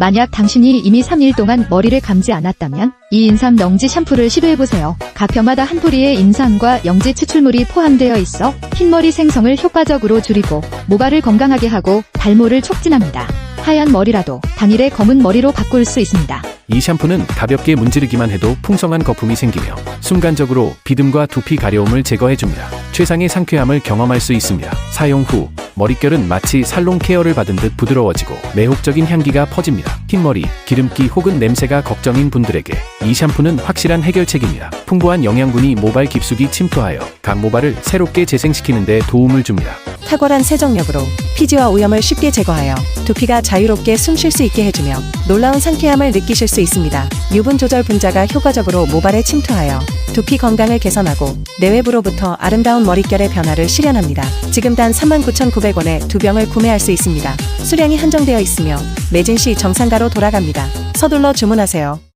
만약 당신이 이미 3일 동안 머리를 감지 않았다면 이 인삼 넝지 샴푸를 시도해보세요. 각 벼마다 한 뿌리의 인삼과 영지 추출물이 포함되어 있어 흰머리 생성을 효과적으로 줄이고 모발을 건강하게 하고 발모를 촉진합니다. 하얀 머리라도 당일에 검은 머리로 바꿀 수 있습니다. 이 샴푸는 가볍게 문지르기만 해도 풍성한 거품이 생기며 순간적으로 비듬과 두피 가려움을 제거해줍니다. 최상의 상쾌함을 경험할 수 있습니다. 사용 후 머릿결은 마치 살롱 케어를 받은 듯 부드러워지고 매혹적인 향기가 퍼집니다. 흰머리, 기름기 혹은 냄새가 걱정인 분들에게 이 샴푸는 확실한 해결책입니다. 풍부한 영양분이 모발 깊숙이 침투하여 각 모발을 새롭게 재생시키는 데 도움을 줍니다. 탁월한 세정력으로 피지와 오염을 쉽게 제거하여 두피가 자유롭게 숨 쉴 수 있게 해주며 놀라운 상쾌함을 느끼실 수 있습니다. 유분 조절 분자가 효과적으로 모발에 침투하여 두피 건강을 개선하고 내외부로부터 아름다운 머릿결의 변화를 실현합니다. 지금 단 39,900원에 두 병을 구매할 수 있습니다. 수량이 한정되어 있으며 매진 시 정상가로 돌아갑니다. 서둘러 주문하세요.